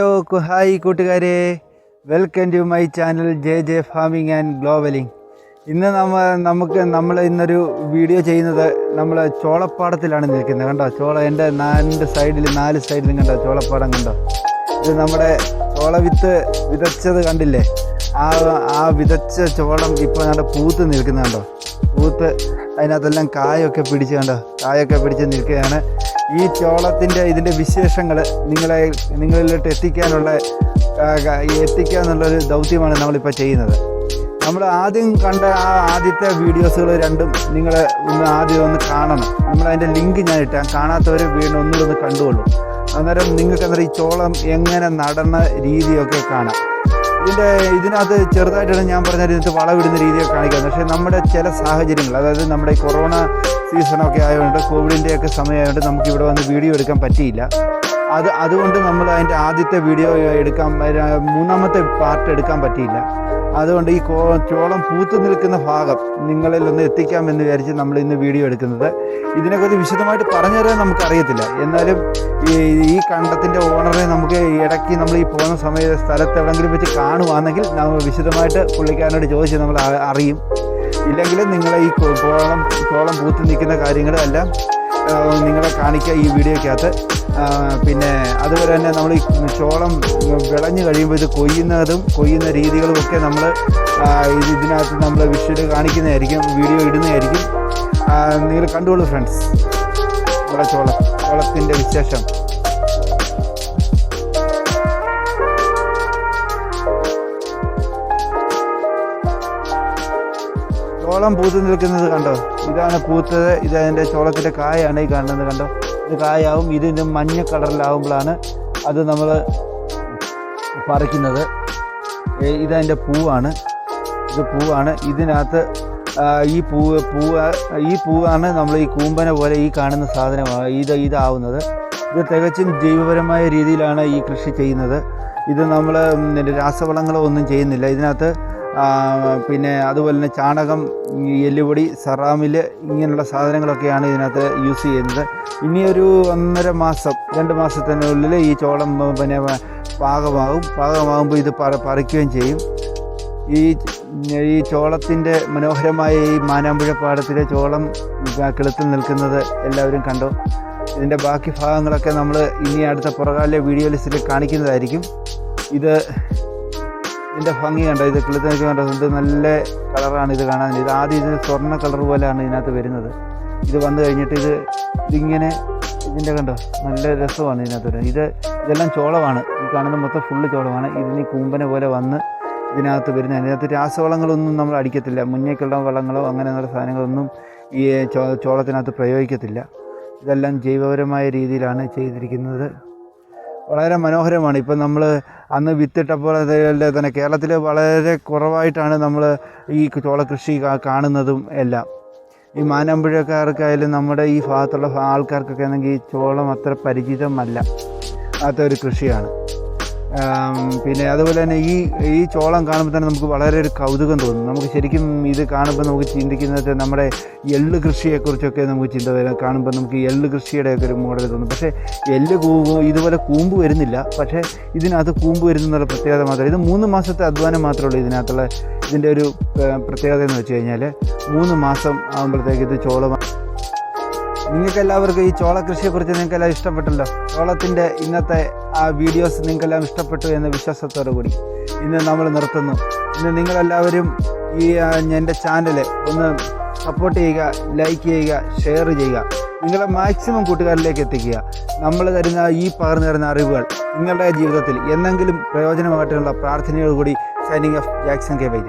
Hello കു- hi കൂട്ടുകാരെ. Welcome to my channel J J farming and globaling. ഇന്ന് നമ്മ നമുക്ക് നമ്മൾ ഇന്നൊരു വീഡിയോ ചെയ്യുന്നത് നമ്മൾ ചോളപ്പാടത്തിലാണ് നിൽക്കുന്നത്. കണ്ടോ? ചോള എന്റെ നാലിന്റെ സൈഡിൽ നാല് സൈഡിലും കണ്ടോ? ചോളപ്പാടം കണ്ടോ? ഇത് നമ്മുടെ ചോള വിത്ത് വിതച്ചത് കണ്ടില്ലേ? ആ ആ വിതച്ച ചോളം ഇപ്പോൾ നമ്മുടെ പൂത്ത് നിൽക്കുന്നത് കണ്ടോ? പൂത്ത് അതിനകത്തെല്ലാം കായൊക്കെ പിടിച്ച് കണ്ടോ? കായൊക്കെ പിടിച്ച് നിൽക്കുകയാണ്. ഈ ചോളത്തിന്റെ ഇതിന്റെ വിശേഷങ്ങൾ നിങ്ങളെ നിങ്ങളിലോട്ട് എത്തിക്കാനുള്ള എത്തിക്കുക എന്നുള്ളൊരു ദൗത്യമാണ് നമ്മളിപ്പോൾ ചെയ്യുന്നത്. നമ്മൾ ആദ്യം കണ്ട ആ ആദ്യത്തെ വീഡിയോസുകൾ രണ്ടും നിങ്ങൾ ഒന്ന് ആദ്യം ഒന്ന് കാണണം. നമ്മൾ അതിന്റെ ലിങ്ക് ഞാൻ ഇട്ടാൽ കാണാത്തവർ വീണ്ടും ഒന്നുകൂടെ ഒന്ന് കണ്ടുകൊള്ളൂ. അന്നേരം നിങ്ങൾക്ക് അന്നേരം ഈ ചോളം എങ്ങനെ നടന്ന രീതിയൊക്കെ കാണാം. ഇതിന്റെ ഇതിനകത്ത് ചെറുതായിട്ടാണ് ഞാൻ പറഞ്ഞാൽ ഇതിനകത്ത് വളവിടുന്ന രീതിയൊക്കെ കാണിക്കുന്നത് പക്ഷേ നമ്മുടെ ചില സാഹചര്യങ്ങൾ അതായത് നമ്മുടെ കൊറോണ സീസണൊക്കെ ആയതുകൊണ്ട് കോവിഡിന്റെയൊക്കെ സമയമായതുകൊണ്ട് നമുക്ക് ഇവിടെ വന്ന് വീഡിയോ എടുക്കാൻ പറ്റിയില്ല. അത് അതുകൊണ്ട് നമ്മൾ അതിന്റെ ആദ്യത്തെ വീഡിയോ എടുക്കാൻ മൂന്നാമത്തെ പാർട്ട് എടുക്കാൻ പറ്റിയില്ല. അതുകൊണ്ട് ഈ കോ ചോളം പൂത്തു നിൽക്കുന്ന ഭാഗം നിങ്ങളിൽ ഒന്ന് എത്തിക്കാമെന്ന് വിചാരിച്ച് നമ്മൾ ഇന്ന് വീഡിയോ എടുക്കുന്നത്. ഇതിനെക്കുറിച്ച് വിശദമായിട്ട് പറഞ്ഞുതരാൻ നമുക്കറിയത്തില്ല. എന്നാലും ഈ കണ്ടത്തിന്റെ ഓണറെ നമുക്ക് ഇടയ്ക്ക് നമ്മൾ ഈ പോകുന്ന സമയത്ത് സ്ഥലത്ത് എവിടെയെങ്കിലും വെച്ച് കാണുവാണെങ്കിൽ നമ്മൾ വിശദമായിട്ട് പുള്ളിക്കാരനോട് ചോദിച്ച് നമ്മൾ അറിയും. ഇല്ലെങ്കിൽ നിങ്ങളെ ഈ കോളം കോളം പൂത്ത് നിൽക്കുന്ന കാര്യങ്ങളെല്ലാം നിങ്ങളെ കാണിക്കുക ഈ വീഡിയോയ്ക്കകത്ത്. പിന്നെ അതുപോലെ തന്നെ നമ്മൾ ഈ ചോളം വിളഞ്ഞു കഴിയുമ്പോൾ ഇത് കൊയ്യുന്നതും കൊയ്യുന്ന രീതികളും ഒക്കെ നമ്മൾ ഇത് ഇതിനകത്ത് നമ്മൾ വിഷ്വൽ കാണിക്കുന്നതായിരിക്കും വീഡിയോ ഇടുന്നതായിരിക്കും. നിങ്ങൾ കണ്ടുകൊള്ളൂ ഫ്രണ്ട്സ് നമ്മുടെ ചോളം ചോളത്തിന്റെ വിശേഷം. ചോളം പൂത്ത് നിൽക്കുന്നത് കണ്ടോ? ഇതാണ് പൂത്തത് ഇത് അതിന്റെ ചോളത്തിന്റെ കായാണ് ഈ കാണുന്നത് കണ്ടോ? ഇത് കായാവും ഇതിന്റെ മഞ്ഞ കളറിലാവുമ്പോഴാണ് അത് നമ്മൾ പറിക്കുന്നത്. ഇതതിന്റെ പൂവാണ്. ഇത് പൂവാണ്. ഇതിനകത്ത് ഈ പൂവ് പൂവ് ഈ പൂവാണ് നമ്മൾ ഈ കൂമ്പന പോലെ ഈ കാണുന്ന സാധനമാണ് ഇത് ഇതാവുന്നത്. ഇത് തികച്ചും ജൈവപരമായ രീതിയിലാണ് ഈ കൃഷി ചെയ്യുന്നത്. ഇത് നമ്മൾ രാസവളങ്ങളോ ഒന്നും ചെയ്യുന്നില്ല. ഇതിനകത്ത് പിന്നെ അതുപോലെ തന്നെ ചാണകം എല്ലുപൊടി സറാമിൽ ഇങ്ങനെയുള്ള സാധനങ്ങളൊക്കെയാണ് ഇതിനകത്ത് യൂസ് ചെയ്യുന്നത്. ഇനിയൊരു ഒന്നര മാസം രണ്ട് മാസത്തിനുള്ളിൽ ഈ ചോളം പിന്നെ പാകമാകും. പാകമാകുമ്പോൾ ഇത് പറ പറിക്കുകയും ചെയ്യും. ഈ ഈ ചോളത്തിന്റെ മനോഹരമായ ഈ മാനാമ്പുഴ പാടത്തിലെ ചോളം കിളുത്തിൽ നിൽക്കുന്നത് എല്ലാവരും കണ്ടു. ഇതിന്റെ ബാക്കി ഭാഗങ്ങളൊക്കെ നമ്മൾ ഇനി അടുത്ത പുറകാലിലെ വീഡിയോ ലിസ്റ്റിൽ കാണിക്കുന്നതായിരിക്കും. ഇത് ഇതിന്റെ ഭംഗി കണ്ടോ? ഇത് കിളുത്ത് നിൽക്കുന്ന കണ്ടോ നല്ല കളറാണ് ഇത് കാണാൻ. ഇത് ആദ്യം ഇത് സ്വർണ കളർ പോലെയാണ് ഇതിനകത്ത് വരുന്നത്. ഇത് വന്നു കഴിഞ്ഞിട്ട് ഇത് ഇതിങ്ങനെ ഇതിന്റെ കണ്ടോ? നല്ല രസമാണ് ഇതിനകത്ത് വരുന്നത്. ഇത് ഇതെല്ലാം ചോളമാണ്. ഈ കാണുന്ന മൊത്തം ഫുള്ള് ചോളമാണ്. ഇതിന് കൂമ്പനെ പോലെ വന്ന് ഇതിനകത്ത് വരുന്നത്. ഇതിനകത്ത് രാസവളങ്ങളൊന്നും നമ്മൾ അടിക്കത്തില്ല. മുന്നേക്കുള്ള വളങ്ങളോ അങ്ങനെയുള്ള സാധനങ്ങളൊന്നും ഈ ചോ ചോളത്തിനകത്ത് പ്രയോഗിക്കത്തില്ല. ഇതെല്ലാം ജൈവപരമായ രീതിയിലാണ് ചെയ്തിരിക്കുന്നത്. വളരെ മനോഹരമാണ്. ഇപ്പം നമ്മൾ അന്ന് വിത്തിട്ടപ്പോൾ തന്നെ കേരളത്തിൽ വളരെ കുറവായിട്ടാണ് നമ്മൾ ഈ ചോള കൃഷി കാണുന്നതും എല്ലാം. ഈ മാനമ്പുഴക്കാർക്കായാലും നമ്മുടെ ഈ ഭാഗത്തുള്ള ആൾക്കാർക്കൊക്കെ ആണെങ്കിൽ ചോളം അത്ര പരിചിതമല്ല. അതൊരു കൃഷിയാണ്. പിന്നെ അതുപോലെ തന്നെ ഈ ഈ ചോളം കാണുമ്പോൾ തന്നെ നമുക്ക് വളരെ ഒരു കൗതുകം തോന്നും. നമുക്ക് ശരിക്കും ഇത് കാണുമ്പോൾ നമുക്ക് ചിന്തിക്കുന്നത് നമ്മുടെ എള്ള് കൃഷിയെക്കുറിച്ചൊക്കെ നമുക്ക് ചിന്ത വരാം കാണുമ്പോൾ നമുക്ക് എള്ള് കൃഷിയുടെ ഒക്കെ ഒരു മോഡൽ തോന്നും. പക്ഷേ എള്ള് കൂ ഇതുപോലെ കൂമ്പ് വരുന്നില്ല. പക്ഷേ ഇതിനകത്ത് കൂമ്പ് വരുന്നുള്ള പ്രത്യേകത മാത്രമേ ഇത് മൂന്ന് മാസത്തെ അധ്വാനം മാത്രമേ ഉള്ളൂ ഇതിനകത്തുള്ള ഇതിന്റെ ഒരു പ്രത്യേകത എന്ന് വെച്ച് കഴിഞ്ഞാൽ മൂന്ന് മാസം ആകുമ്പോഴത്തേക്ക് ഇത് ചോളം നിങ്ങൾക്ക് എല്ലാവർക്കും ഈ ചോള കൃഷിയെക്കുറിച്ച് നിങ്ങൾക്കെല്ലാം ഇഷ്ടപ്പെട്ടല്ലോ. ചോളത്തിന്റെ ഇന്നത്തെ ആ വീഡിയോസ് നിങ്ങൾക്കെല്ലാം ഇഷ്ടപ്പെട്ടു എന്ന വിശ്വാസത്തോടു കൂടി ഇന്ന് നമ്മൾ നിർത്തുന്നു. ഇന്ന് നിങ്ങളെല്ലാവരും ഈ എന്റെ ചാനൽ ഒന്ന് സപ്പോർട്ട് ചെയ്യുക ലൈക്ക് ചെയ്യുക ഷെയർ ചെയ്യുക. നിങ്ങളെ മാക്സിമം കൂട്ടുകാരിലേക്ക് എത്തിക്കുക. നമ്മൾ തരുന്ന ഈ പകർന്നു തരുന്ന അറിവുകൾ നിങ്ങളുടെ ജീവിതത്തിൽ എന്നെങ്കിലും പ്രയോജനമായിട്ടുള്ള പ്രാർത്ഥനയോടുകൂടി signing off Jackson K Vaidyan